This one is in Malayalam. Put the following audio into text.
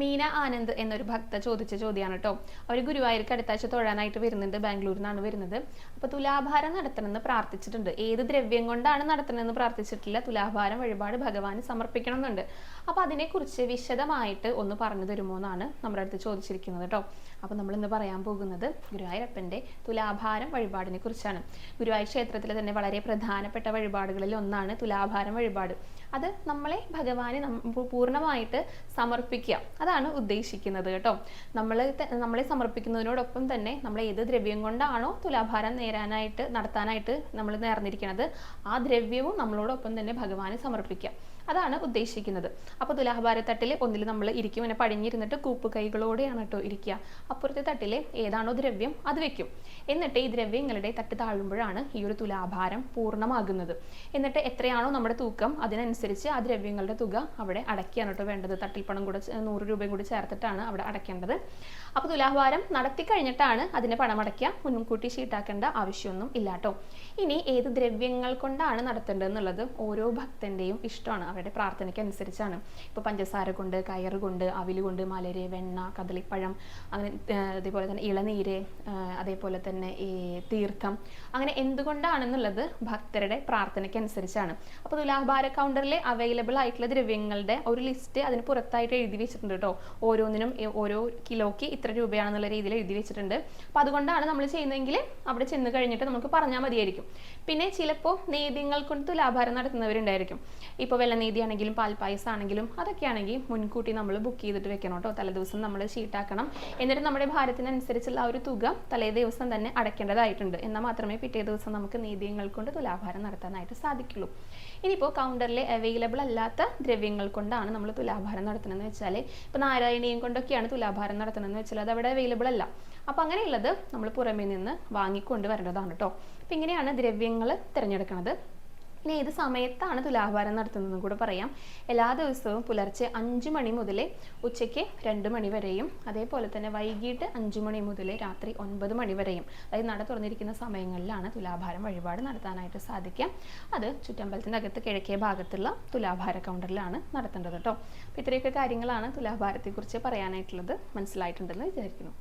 മീന ആനന്ദ് എന്നൊരു ഭക്ത ചോദിച്ച ചോദ്യമാണ് കേട്ടോ. അവർ ഗുരുവായൂർക്ക് അടുത്താഴ്ച തൊഴാനായിട്ട് വരുന്നുണ്ട്. ബാംഗ്ലൂരിൽ നിന്നാണ് വരുന്നത്. അപ്പോൾ തുലാഭാരം നടത്തണമെന്ന് പ്രാർത്ഥിച്ചിട്ടുണ്ട്. ഏത് ദ്രവ്യം കൊണ്ടാണ് നടത്തണമെന്ന് പ്രാർത്ഥിച്ചിട്ടില്ല. തുലാഭാരം വഴിപാട് ഭഗവാന് സമർപ്പിക്കണം എന്നുണ്ട് അപ്പോൾ അതിനെക്കുറിച്ച് വിശദമായിട്ട് ഒന്ന് പറഞ്ഞു തരുമോ എന്നാണ് നമ്മുടെ അടുത്ത് ചോദിച്ചിരിക്കുന്നത് കേട്ടോ. അപ്പോൾ നമ്മൾ ഇന്ന് പറയാൻ പോകുന്നത് ഗുരുവായൂരപ്പന്റെ തുലാഭാരം വഴിപാടിനെ കുറിച്ചാണ്. ഗുരുവായൂർ ക്ഷേത്രത്തിലെ തന്നെ വളരെ പ്രധാനപ്പെട്ട വഴിപാടുകളിൽ ഒന്നാണ് തുലാഭാരം വഴിപാട്. അത് നമ്മളെ ഭഗവാന് പൂർണമായിട്ട് സമർപ്പിക്കുക. അതാണ് ഉദ്ദേശിക്കുന്നത് കേട്ടോ. നമ്മൾ നമ്മളെ സമർപ്പിക്കുന്നതിനോടൊപ്പം തന്നെ നമ്മൾ ഏത് ദ്രവ്യം കൊണ്ടാണോ തുലാഭാരം നേരാനായിട്ട് നടത്താനായിട്ട് നമ്മൾ നേർന്നിരിക്കുന്നത് ആ ദ്രവ്യവും നമ്മളോടൊപ്പം തന്നെ ഭഗവാന് സമർപ്പിക്കുക അതാണ് ഉദ്ദേശിക്കുന്നത്. അപ്പോൾ തുലാഭാരത്തട്ടിൽ ഒന്നിൽ നമ്മൾ ഇരിക്കും. ഇങ്ങനെ പടിഞ്ഞിരുന്നിട്ട് കൂപ്പ് കൈകളോടെയാണ് കേട്ടോ ഇരിക്കുക. അപ്പുറത്തെ തട്ടിലെ ഏതാണോ ദ്രവ്യം അത് വെക്കും. എന്നിട്ട് ഈ ദ്രവ്യങ്ങളുടെ തട്ട് താഴുമ്പോഴാണ് ഈ ഒരു തുലാഭാരം പൂർണമാകുന്നത്. എന്നിട്ട് എത്രയാണോ നമ്മുടെ തൂക്കം അതിനനുസരിച്ച് ആ ദ്രവ്യങ്ങളുടെ തുക അവിടെ അടയ്ക്കുകയാണ് കേട്ടോ വേണ്ടത്. തട്ടിൽ പണം കൂടെ നൂറ് രൂപയും കൂടി ചേർത്തിട്ടാണ് അവിടെ അടയ്ക്കേണ്ടത്. അപ്പോൾ തുലാഭാരം നടത്തി കഴിഞ്ഞിട്ടാണ് അതിനെ പണം അടയ്ക്കുക. മുൻകൂട്ടി ഷീട്ടാക്കേണ്ട ആവശ്യമൊന്നും ഇല്ല കേട്ടോ. ഇനി ഏത് ദ്രവ്യങ്ങൾ കൊണ്ടാണ് നടത്തേണ്ടത് എന്നുള്ളത് ഓരോ ഭക്തന്റെയും ഇഷ്ടമാണ്. അവരുടെ പ്രാർത്ഥനയ്ക്ക് അനുസരിച്ചാണ് ഇപ്പോൾ പഞ്ചസാര കൊണ്ട് കയറ് കൊണ്ട് അവിൽ കൊണ്ട് മലര് വെണ്ണ കദളിപ്പഴം അങ്ങനെ അതേപോലെ തന്നെ ഇളനീര് അതേപോലെ തന്നെ ഈ തീർത്ഥം. അങ്ങനെ എന്തുകൊണ്ടാണെന്നുള്ളത് ഭക്തരുടെ പ്രാർത്ഥനയ്ക്ക് അനുസരിച്ചാണ് അപ്പോൾ തുലാഭാര കൗണ്ടറിൽ അവൈലബിൾ ആയിട്ടുള്ള ദ്രവ്യങ്ങളുടെ ഒരു ലിസ്റ്റ് അതിന് പുറത്തായിട്ട് എഴുതി വെച്ചിട്ടുണ്ട് കേട്ടോ ഓരോന്നിനും ഓരോ കിലോയ്ക്ക് ഇത്ര രൂപയാണെന്നുള്ള രീതിയിൽ എഴുതി വെച്ചിട്ടുണ്ട്. അപ്പോൾ അതുകൊണ്ടാണ് നമ്മൾ ചെയ്യുന്നതെങ്കിൽ അവിടെ ചെന്ന് കഴിഞ്ഞിട്ട് നമുക്ക് പറഞ്ഞാൽ മതിയായിരിക്കും. പിന്നെ ചിലപ്പോൾ നേദ്യങ്ങൾ കൊണ്ട് തുലാഭാരം നടത്തുന്നവരുണ്ടായിരിക്കും. ഇപ്പോൾ വെള്ളനീതി ആണെങ്കിലും പാൽപ്പായസം ആണെങ്കിലും അതൊക്കെ ആണെങ്കിൽ മുൻകൂട്ടി നമ്മൾ ബുക്ക് ചെയ്തിട്ട് വെക്കണം കേട്ടോ. തലേദിവസം നമ്മൾ ഷീട്ടാക്കണം എന്നിട്ട് നമ്മുടെ ഭാരത്തിനനുസരിച്ചുള്ള ആ ഒരു തുക തലേ ദിവസം തന്നെ അടയ്ക്കേണ്ടതായിട്ടുണ്ട്. എന്നാൽ മാത്രമേ പിറ്റേ ദിവസം നമുക്ക് നീതിയങ്ങൾ കൊണ്ട് തുലാഭാരം നടത്താനായിട്ട് സാധിക്കുള്ളൂ. ഇനിയിപ്പോൾ കൗണ്ടറിൽ അവൈലബിൾ അല്ലാത്ത ദ്രവ്യങ്ങൾ കൊണ്ടാണ് നമ്മൾ തുലാഭാരം നടത്തുന്നതെന്ന് വെച്ചാൽ ഇപ്പോൾ നാരായണീയം കൊണ്ടൊക്കെയാണ് തുലാഭാരം നടത്തണമെന്ന് വെച്ചാൽ അത് അവിടെ അവൈലബിൾ അല്ല. അപ്പോൾ അങ്ങനെയുള്ളത് നമ്മൾ പുറമേ നിന്ന് വാങ്ങിക്കൊണ്ട് വരേണ്ടതാണ് കേട്ടോ. അപ്പോൾ ഇങ്ങനെയാണ് ദ്രവ്യങ്ങൾ തിരഞ്ഞെടുക്കുന്നത് ഇനി ഏത് സമയത്താണ് തുലാഭാരം നടത്തുന്നതെന്ന് കൂടെ പറയാം. എല്ലാ ദിവസവും പുലർച്ചെ അഞ്ച് മണി മുതൽ ഉച്ചയ്ക്ക് രണ്ട് മണി വരെയും അതേപോലെ തന്നെ വൈകിട്ട് അഞ്ച് മണി മുതൽ രാത്രി ഒൻപത് മണി വരെയും അതായത് നട തുറന്നിരിക്കുന്ന സമയങ്ങളിലാണ് തുലാഭാരം വഴിപാട് നടത്താനായിട്ട് സാധിക്കുക. അത് ചുറ്റമ്പലത്തിന്റെ അകത്ത് കിഴക്കേ ഭാഗത്തുള്ള തുലാഭാര കൗണ്ടറിലാണ് നടത്തേണ്ടത് കേട്ടോ. അപ്പോൾ ഇത്രയൊക്കെ കാര്യങ്ങളാണ് തുലാഭാരത്തെക്കുറിച്ച് പറയാനായിട്ടുള്ളത്. മനസ്സിലായിട്ടുണ്ടെന്ന് വിചാരിക്കുന്നു.